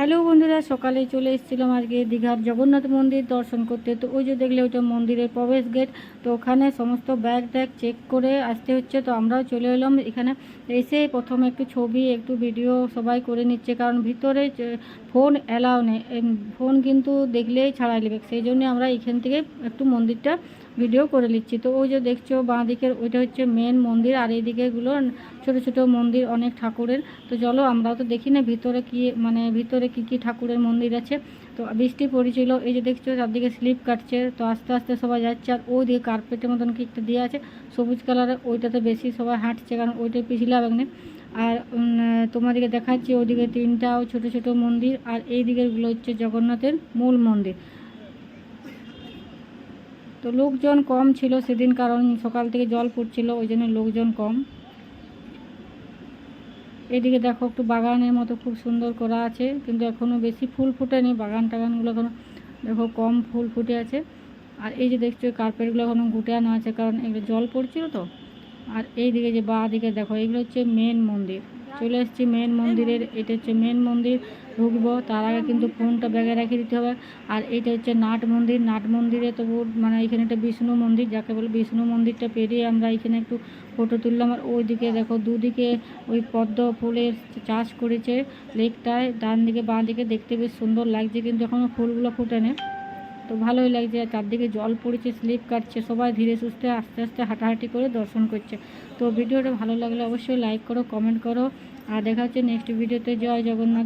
Hello বন্ধুরা সকালে চলে এসেছিলাম আজকে দীঘার জগন্নাথ মন্দির দর্শন করতে। তো ওই যে দেখলে ওইটা মন্দিরের প্রবেশ গেট তো ওখানে সমস্ত ব্যাগ ট্যাগ চেক করে আসতে হচ্ছে। তো আমরাও চলে এলাম এখানে। এসে প্রথমে একটু ছবি, একটু ভিডিও সবাই করে নিচ্ছে, কারণ ভিতরে ফোন অ্যালাউ নেই। ফোন কিন্তু দেখলেই ছাড়াই নেবে। সেই জন্য আমরা এখান থেকে একটু মন্দিরটা ভিডিও করে নিচ্ছি। তো ওই যে দেখছ, বাঁ দিকের ওইটা হচ্ছে মেন মন্দির, আর এই দিকেগুলো ছোট ছোট মন্দির, অনেক ঠাকুরের। তো চলো, আমরাও তো দেখি না ভিতরে কি মানে ভিতরে কি কি ঠাকুরের মন্দির আছে। তো বৃষ্টি পড়েছিল, এই যে দেখছ, চারদিকে স্লিপ কাটছে। তো আস্তে আস্তে সবাই যাচ্ছে, আর ওই দিকে কার্পেটের মতন কি একটা দিয়ে আছে, সবুজ কালারের ওইটাতে বেশি সবাই হাঁটছে, কারণ ওইটাই পিছলা বাগনে। আর তোমাদেরকে দেখাচ্ছি, ওইদিকে তিনটাও ছোট ছোট মন্দির, আর এই দিকেরগুলো হচ্ছে জগন্নাথের মূল মন্দির। তো লোকজন কম ছিল সেদিন, কারণ সকাল থেকে জল পড়ছিল ওই জন্য লোকজন কম। এদিকে দেখো, একটু বাগানের মতো খুব সুন্দর করা আছে, কিন্তু এখনও বেশি ফুল ফুটেনি। বাগান টাগানগুলো এখনও দেখো কম ফুল ফুটে আছে। আর এই যে দেখছ কার্পেটগুলো এখনও গুটানো আছে, কারণ এগুলো জল পড়ছিল তো। আর এই দিকে যে বা দিকে দেখো, এগুলো হচ্ছে মেন মন্দির। চলে এসেছি মেন মন্দিরের, এটা হচ্ছে মেন মন্দির, ঢুকবো, তার আগে কিন্তু ফোনটা ব্যাগে রেখে দিতে হবে। আর এটা হচ্ছে নাট মন্দির, নাট মন্দিরে তো বহুত- মানে এখানে একটা বিষ্ণু মন্দির, যাকে বলে বিষ্ণু মন্দিরটা পেরিয়ে আমরা এখানে একটু ফটো তুললাম। আর ওইদিকে দেখো দুদিকে ওই পদ্ম ফুলের চাষ করেছে লেকটায় ডান দিকে বাঁ দিকে দেখতে বেশ সুন্দর লাগছে, কিন্তু এখনও ফুলগুলো ফুটে ফুটেনি। তো ভালোই লাগছে চারদিকে জল পড়েছে, স্লিপ কাটছে, সবাই ধীরে সুস্থে, আস্তে আস্তে হাঁটাহাঁটি করে দর্শন করছে। তো ভিডিওটা ভালো লাগলে অবশ্যই লাইক করো কমেন্ট করো, আর দেখা হচ্ছে নেক্সট ভিডিওতে জয় জগন্নাথ।